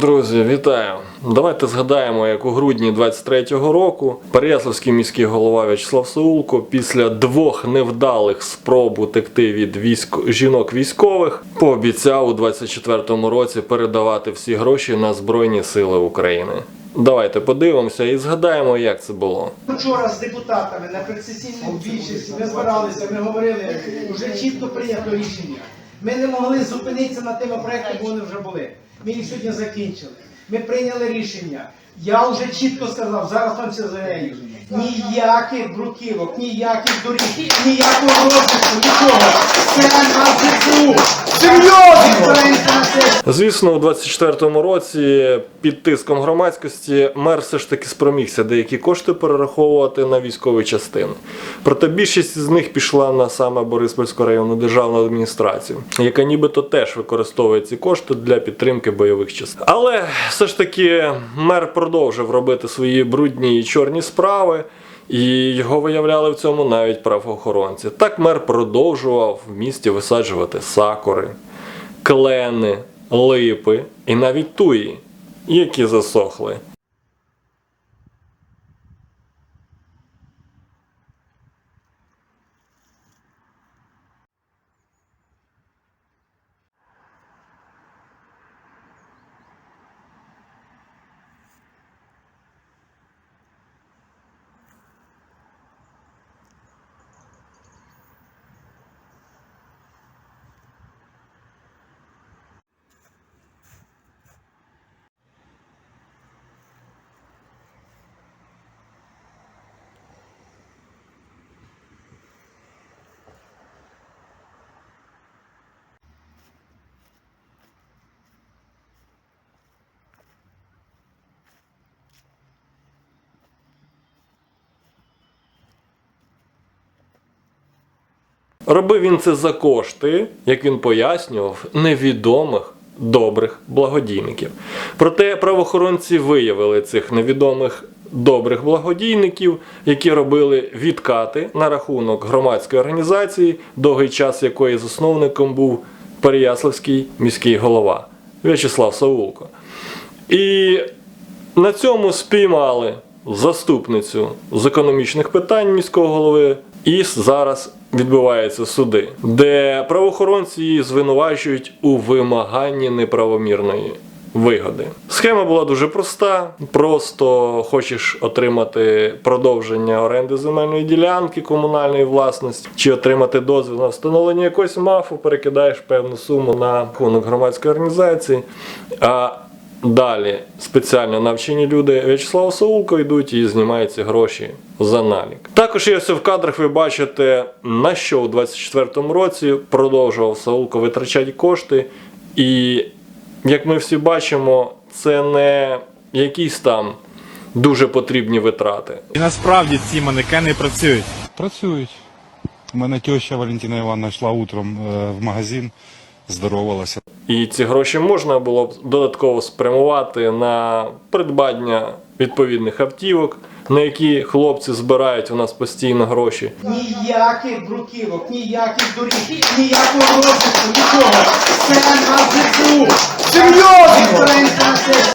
Друзі, вітаю! Давайте згадаємо, як у грудні 23-го року Переяславський міський голова В'ячеслав Саулко після двох невдалих спроб утекти від військ... жінок військових пообіцяв у 24-му році передавати всі гроші на Збройні Сили України. Давайте подивимося і згадаємо, як це було. Вчора з депутатами на предсесійній більшості ми збиралися, ми говорили, вже чітко прийнято рішення. Ми не могли зупинитися на тими проектами, бо вони вже були. Ми їх сьогодні закінчили. Ми прийняли рішення. Я вже чітко сказав, зараз вам все заявляю. Ніяких бруківок, ніяких доріг, ніякого розвитку, нічого. Це на ЗСУ. Звісно, у 24-му році під тиском громадськості мер все ж таки спромігся деякі кошти перераховувати на військові частини. Проте більшість з них пішла на саме Бориспільську районну державну адміністрацію, яка нібито теж використовує ці кошти для підтримки бойових частин. Але все ж таки мер продовжив робити свої брудні і чорні справи. І його виявляли в цьому навіть правоохоронці. Так мер продовжував в місті висаджувати сакури, клени, липи і навіть туї, які засохли. Робив він це за кошти, як він пояснював, невідомих добрих благодійників. Проте правоохоронці виявили цих невідомих добрих благодійників, які робили відкати на рахунок громадської організації, довгий час якої засновником був Переяславський міський голова В'ячеслав Саулко. І на цьому спіймали заступницю з економічних питань міського голови, і зараз відбуваються суди, де правоохоронці її звинувачують у вимаганні неправомірної вигоди. Схема була дуже проста. Просто хочеш отримати продовження оренди земельної ділянки комунальної власності, чи отримати дозвіл на встановлення якогось мафу, перекидаєш певну суму на рахунок громадської організації. А Далі спеціально навчені люди В'ячеслава Саулко йдуть і знімають ці гроші за налік. Також є все в кадрах, ви бачите, на що у 24-му році продовжував Саулко витрачати кошти. І як ми всі бачимо, це не якісь там дуже потрібні витрати. І насправді ці манекени працюють. Працюють. У мене теща Валентина Івановна йшла утром е, в магазин, здоровалася. І ці гроші можна було б додатково спрямувати на придбання відповідних автівок, на які хлопці збирають у нас постійно гроші. Ніяких бруківок, ніяких доріг, ніякого розвитку, нічого. Це на ЗСУ. Серйозно!